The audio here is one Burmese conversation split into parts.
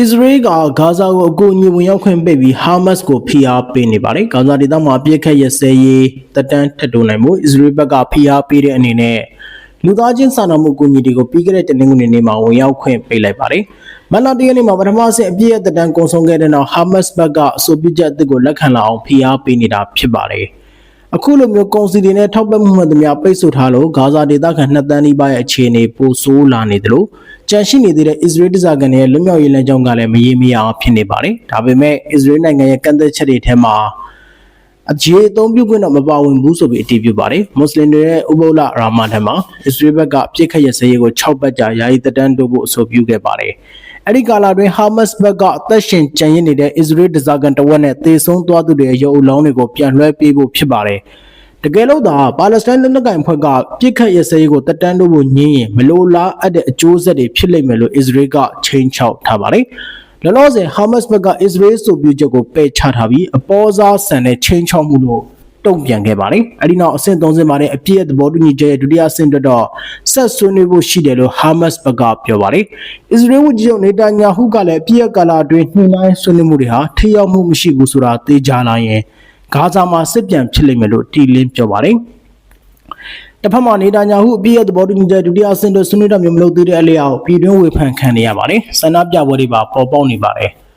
အစ္စရေးကဂါဇာကိုအကူအညီဝင်ရောက်ခွင့်ပိတ်ပြီးဟာမတ်စ်ကိုဖိအားပေးနေပါတယ်။ဂါဇာဒေသမှာအပြစ်ခတ်ရစဲရေးတပ်တန်းထပ်တိုးနိုင်မှုအစ္စရေးဘက်ကဖိအားပေးတဲ့အနေနဲ့လူသားချင်းစာနာမှုအကူအညီတွေကိုပြီးခဲ့တဲ့တနင်္ဂနွေနေ့မှာဝင်ရောက်ခွင့်ပေးလိုက်ပါတယ်။မန်လာတရနေ့မှာပထမဆုံးအပြည့်ရဲ့တပ်တန်းကုံဆုံးခဲ့တဲ့နောက်ဟာမတ်စ်ဘက်ကအဆိုပြုချက်အသစ်ကိုလက်ခံလာအောင်ဖိအားပေးနေတာဖြစ်ပါတယ်။ အခုလိုမျိုးကုန်စီတွေနဲ့ထောက်ပံ့မှုမှန်သမျှပိတ်ဆို့ထားလို့ဂါဇာဒေသခံနှစ်တန်းနီးပါးရဲ့အခြေအနေပိုဆိုးလာနေသလိုကြန့်ရှိနေသေးတဲ့အစ္စရေးတပ်ကန်ရဲ့လွတ်မြောက်ရေးလမ်းကြောင်းကလည်းမရေမရအောင်ဖြစ်နေပါတယ်။ဒါပေမဲ့အစ္စရေးနိုင်ငံရဲ့ကန့်သက်ချက်တွေထဲမှာအခြေအသုံးပြုခွင့်တော့မပါဝင်ဘူးဆိုပြီးအတည်ပြုပါတယ်။မွတ်စလင်တွေရဲ့ဥပုသ်လရာမာဒန်မှာအစ္စရေးဘက်ကပြစ်ခတ်ရစရေးကို6ပတ်ကြာယာယီတပ်တန်းတိုးဖို့အဆိုပြုခဲ့ပါတယ်။ အဲ့ဒီကာလတွင်ဟာမတ်စ်ဘက်ကအသက်ရှင်ကျန်ရစ်နေတဲ့အစ္စရေးဒဇာကန်တဝက်နဲ့တေဆုံးသွားသူတွေရဲ့ရုပ်အလောင်းတွေကိုပြန်လွှဲပေးဖို့ဖြစ်ပါတယ်။တကယ်လို့သာပါလက်စတိုင်းလက်နက်ကိုင်ဖွဲ့ကပြစ်ခတ်ရစရေးကိုတပ်တန်းတိုးဖို့ညင်းရင်မလိုလားအပ်တဲ့အကျိုးဆက်တွေဖြစ်လိမ့်မယ်လို့အစ္စရေးကချိန်ချောက်ထားပါတယ်။လောလောဆယ်ဟာမတ်စ်ဘက်ကအစ္စရေးဆိုပြုချက်ကိုပယ်ချထားပြီးအပေါ်စားဆန်တဲ့ချိန်ချောက်မှုလို့ တုံ့ပြန်ခဲ့ပါတယ်။အဲဒီနောက်အဆင့်30မှာတဲ့အပြည့်သဘောတူညီချက်ရဲ့ဒုတိယအဆင့်အတွက်တော့ဆက်ဆွေးနွေးဖို့ရှိတယ်လို့ဟာမတ်စ်ဘက်ကပြောပါတယ်။အစ္စရေးဝန်ကြီးချုပ်နေတန်ညာဟုကလည်းအပြည့်ကာလအတွင်းနှိမ့်နိုင်ဆွေးနွေးမှုတွေဟာထိရောက်မှုမရှိဘူးဆိုတာသိကြလာရင်ဂါဇာမှာစစ်ပြန်ဖြစ်လိမ့်မယ်လို့တီလင်းပြောပါတယ်။တစ်ဖက်မှာနေတာညာဟုအပြည့်ရဲ့သဘောတူညီချက်ဒုတိယအဆင့်တို့ဆွေးနွေးတာမျိုးမလုပ်သေးတဲ့အလျောက်ပြည်တွင်းဝေဖန်ခံနေရပါတယ်။ဆန္ဒပြပွဲတွေပါပေါ်ပေါက်နေပါတယ်။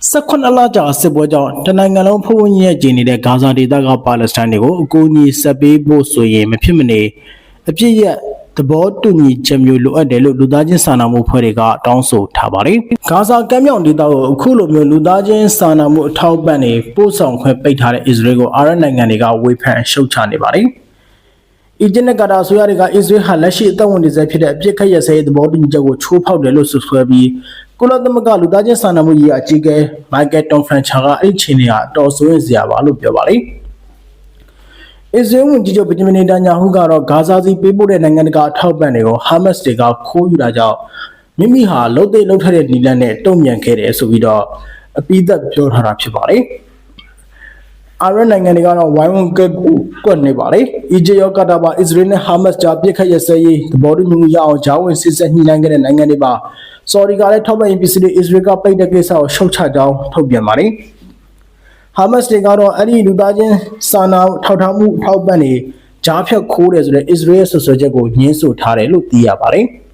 18လကြာစစ်ပွဲကြောင့်တနိုင်ငံလုံးဖုံးဝင်ရဲ့ကျင်းနေတဲ့ဂါဇာဒေသကပါလက်စတိုင်းတွေကိုအကူအညီဆက်ပေးဖို့ဆိုရင်မဖြစ်မနေအပြစ်ရသဘောတူညီချက်မျိုးလိုအပ်တယ်လို့လူသားချင်းစာနာမှုဖွဲ့တွေကတောင်းဆိုထားပါတယ်။ဂါဇာကမ်းမြောင်ဒေသကိုအခုလိုမျိုးလူသားချင်းစာနာမှုအထောက်ပံ့တွေပို့ဆောင်ခွင့်ပိတ်ထားတဲ့အစ္စရေးကိုအာရပ်နိုင်ငံတွေကဝေဖန်ရှုတ်ချနေပါတယ်။အီဂျစ်နဲ့ကာတာဆိုရတွေကအစ္စရေးဟာလက်ရှိအသက်ဝင်နေဆဲဖြစ်တဲ့အပြစ်ခတ်ရစဲသဘောတူညီချက်ကိုချိုးဖောက်တယ်လို့ဆွဆွဲပြီး ကုလသမဂ္ဂလူသားချင်းစာနာမှုရေးအကြီးအကဲမိုက်ကယ်တွန်ဖရန်ချာကအဲ့ဒီအချိန်ကအတော်ဆိုးရင်စရာပါလို့ပြောပါတယ်။အစ္စရေးဝန်ကြီးချုပ်ဗင်ဂျမင်နေတန်ညာဟုကတော့ဂါဇာစီပေးပို့တဲ့နိုင်ငံတကာအထောက်ပံ့တွေကိုဟာမတ်စ်တွေကခိုးယူတာကြောင့်မိမိဟာလှုပ်သိမ်းလှုပ်ထက်တဲ့နီလန်နဲ့တုံ့ပြန်ခဲ့တယ်ဆိုပြီးတော့အပိသက်ပြောထားတာဖြစ်ပါတယ်။ အာရပ်နိုင်ငံတွေကတော့ဝိုင်းဝန်းကက်ကွက်နေပါတယ်။အီဂျစ်ရောကာတာပါအစ္စရေးနဲ့ဟာမတ်စ်ကြားပြစ်ခတ်ရစဲရေးသဘောတူညီမှုရအောင်ဂျာဝင်စစ်ဆက်ညှိနှိုင်းခဲ့တဲ့နိုင်ငံတွေပါ။ဆော်ဒီကလည်းထောက်ပံ့ရေးပစ္စည်းတွေအစ္စရေးကပိတ်တဲ့ကိစ္စကိုရှုတ်ချကြောင်းထုတ်ပြန်ပါတယ်။ဟာမတ်စ်တွေကတော့အဲ့ဒီလူသားချင်းစာနာထောက်ထားမှုထောက်ပံ့တွေဂျားဖြတ်ခိုးတယ်ဆိုတဲ့အစ္စရေးရဲ့ဆွဆွဲချက်ကိုညှင်းဆိုထားတယ်လို့သိရပါတယ်။